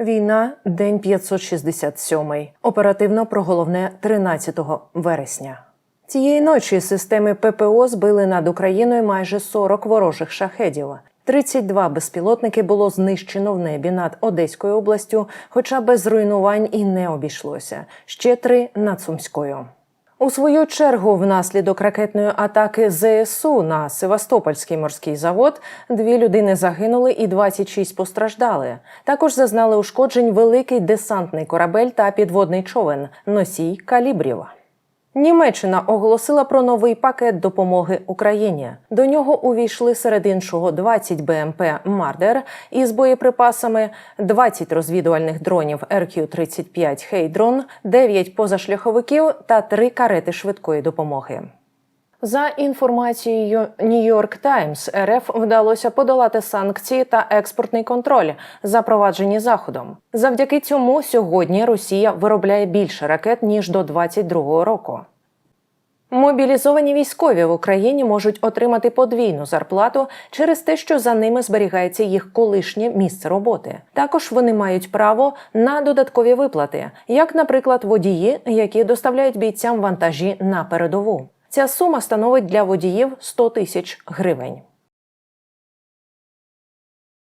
Війна, день 567. Оперативно про головне 13 вересня. Цієї ночі системи ППО збили над Україною майже 40 ворожих шахедів. 32 безпілотники було знищено в небі над Одеською областю, хоча без руйнувань і не обійшлося. Ще три над Сумською. У свою чергу, внаслідок ракетної атаки ЗСУ на Севастопольський морський завод дві людини загинули і 26 постраждали. Також зазнали ушкоджень великий десантний корабель та підводний човен носій калібрів. Німеччина оголосила про новий пакет допомоги Україні. До нього увійшли серед іншого 20 БМП Мардер із боєприпасами, 20 розвідувальних дронів РК-35 Хейдрон, 9 позашляховиків та 3 карети швидкої допомоги. За інформацією New York Times, РФ вдалося подолати санкції та експортний контроль, запроваджені заходом. Завдяки цьому сьогодні Росія виробляє більше ракет ніж до 2022 року. Мобілізовані військові в Україні можуть отримати подвійну зарплату через те, що за ними зберігається їх колишнє місце роботи. Також вони мають право на додаткові виплати, як, наприклад, водії, які доставляють бійцям вантажі на передову. Ця сума становить для водіїв 100 тисяч гривень.